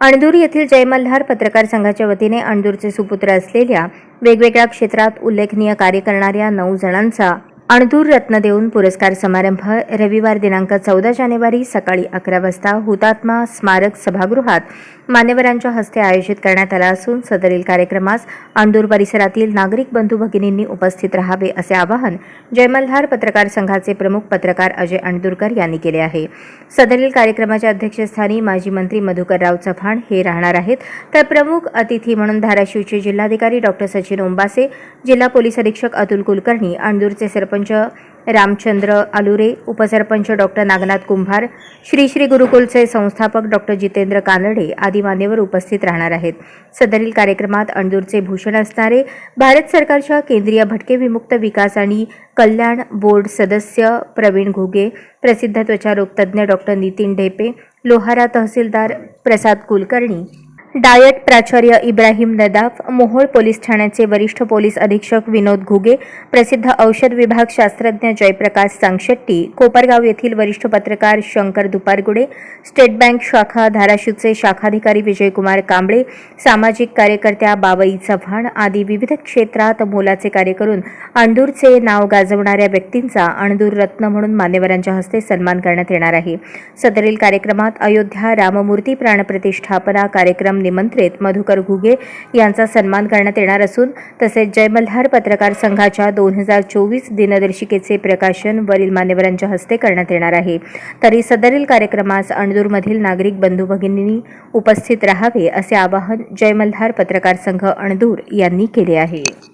अणदूर येथील जय मल्हार पत्रकार संघाच्या वतीने अणदूरचे सुपुत्र असलेल्या वेगवेगळ्या क्षेत्रात उल्लेखनीय कार्य करणाऱ्या नऊ जणांचा अणदूर रत्न देऊन पुरस्कार समारंभ रविवार दिनांक चौदा जानेवारी सकाळी अकरा वाजता हुतात्मा स्मारक सभागृहात मान्यवरांच्या हस्ते आयोजित करण्यात आला असून सदरील कार्यक्रमास अणदूर परिसरातील नागरिक बंधू भगिनींनी उपस्थित राहावे असे आवाहन जयमल्हार पत्रकार संघाचे प्रमुख पत्रकार अजय अणदूरकर यांनी केले आहे. सदरील कार्यक्रमाच्या अध्यक्षस्थानी माजी मंत्री मधुकरराव चव्हाण हे राहणार आहेत. तर प्रमुख अतिथी म्हणून धाराशिवचे जिल्हाधिकारी डॉक्टर सचिन ओंबासे जिल्हा पोलीस अधीक्षक अतुल कुलकर्णी अणदूरचे सरपंच रामचंद्र आलुरे उपसरपंच डॉक्टर नागनाथ कुंभार श्री श्री गुरुकुलचे संस्थापक डॉक्टर जितेंद्र कानडे आदी मान्यवर उपस्थित राहणार आहेत. सदरील कार्यक्रमात अणदूरचे भूषण असणारे भारत सरकारच्या केंद्रीय भटके विमुक्त विकास आणि कल्याण बोर्ड सदस्य प्रवीण घुगे प्रसिद्ध त्वचारोग तज्ज्ञ डॉक्टर नितीन ढेपे लोहारा तहसीलदार प्रसाद कुलकर्णी डायट प्राचार्य इब्राहिम नदाफ मोहोळ पोलीस ठाण्याचे वरिष्ठ पोलीस अधीक्षक विनोद घुगे प्रसिद्ध औषध विभाग शास्त्रज्ञ जयप्रकाश सांगशेट्टी कोपरगाव येथील वरिष्ठ पत्रकार शंकर दुपारगुडे स्टेट बँक शाखा धाराशिवचे शाखाधिकारी विजयकुमार कांबळे सामाजिक कार्यकर्त्या बावई चव्हाण आदी विविध क्षेत्रात मोलाचे कार्य करून अंदूरचे नाव गाजवणाऱ्या व्यक्तींचा अणदूर रत्न म्हणून मान्यवरांच्या हस्ते सन्मान करण्यात येणार आहे. सदरील कार्यक्रमात अयोध्या राममूर्ती प्राणप्रतिष्ठापना कार्यक्रम निमंत्रित. मधुकर घुगे यांचा सन्मान करण्यात येणार असून तसेच जय मल्हार पत्रकार संघाच्या दोन हजार चोवीस दिनदर्शिकेचे प्रकाशन वरील मान्यवरांच्या हस्ते करण्यात येणार आहे. तरी सदरील कार्यक्रमास अणदूरमधील नागरिक बंधू भगिनींनी उपस्थित राहावे असे आवाहन जय मल्हार पत्रकार संघ अणदूर यांनी केले आहे.